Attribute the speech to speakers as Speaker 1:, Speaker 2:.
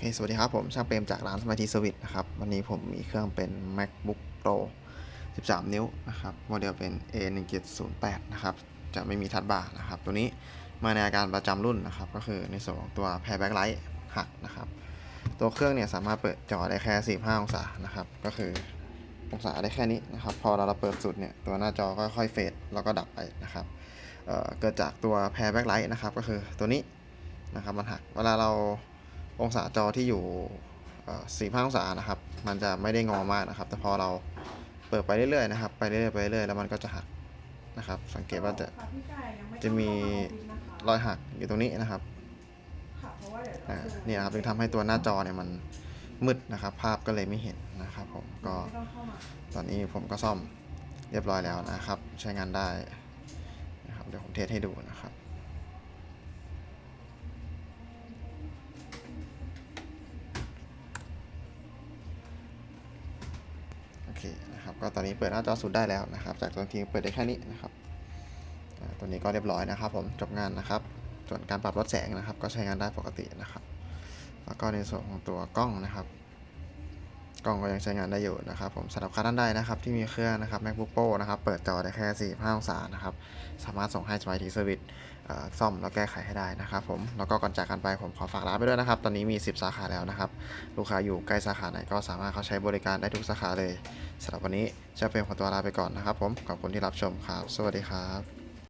Speaker 1: ค สวัสดีครับผมช่างเปรมจากร้านสมาธิสวิตนะครับ วันนี้ผมมีเครื่องเป็น macbook pro 13 นิ้วนะครับ โมเดลเป็น a 1 7 0 8นะครับ จะไม่มีทัดบาร์นะครับ ตัวนี้มาในอาการประจำรุ่นนะครับ ก็คือในส่วนของตัว pair backlight หักนะครับ ตัวเครื่องเนี่ยสามารถเปิดจอได้แค่ 45 องศานะครับ ก็คือองศาได้แค่นี้นะครับ พอเราเปิดสุดเนี่ย ตัวหน้าจอก็ค่อยเฟดแล้วก็ดับไปนะครับเเกิดจากตัว pair backlight นะครับ ก็คือตัวนี้นะครับมันหัก เวลาเรา องศาจอที่อยู่สี่ห้าองศานะครับ มันจะไม่ได้งอมากนะครับ แต่พอเราเปิดไปเรื่อยๆนะครับ ไปเรื่อยๆไปเรื่อยๆแล้วมันก็จะหักนะครับ สังเกตว่าจะจะมีรอยหักอยู่ตรงนี้นะครับนี่นะครับจึงทำให้ตัวหน้าจอเนี่ยมันมืดนะครับ ภาพก็เลยไม่เห็นนะครับ ผมก็ตอนนี้ผมก็ซ่อมเรียบร้อยแล้วนะครับ ใช้งานได้นะครับเดี๋ยวผมเทสให้ดูนะครับ เคนะครับก็ตอนนี้เปิดหน้าจอสุดได้แล้วนะครับ จากตอนที่เปิดได้แค่นี้นะครับตัวนี้ก็เรียบร้อยนะครับผมจบงานนะครับ ส่วนการปรับลดแสงนะครับ ก็ใช้งานได้ปกตินะครับ แล้วก็ในส่วนของตัวกล้องนะครับ กล้องก็ยังใช้งานได้อยู่นะครับผมสำหรับใครท่านใดนะครับที่มีเครื่องนะครับ macbook pro นะครับเปิดจอได้แค่ 45 องศานะครับสามารถส่งให้สมัยทีเซอร์วิสซ่อมแล้วแก้ไขให้ได้นะครับผมแล้วก็ก่อนจากกันไปผมขอฝากร้านไปด้วยนะครับ ตอนนี้มี 10 สาขาแล้วนะครับ ลูกค้าอยู่ใกล้สาขาไหนก็สามารถเข้าใช้บริการได้ทุกสาขาเลยสำหรับวันนี้จะเป็นขอตัวลาไปก่อนนะครับ ผมขอบคุณที่รับชมครับ สวัสดีครับ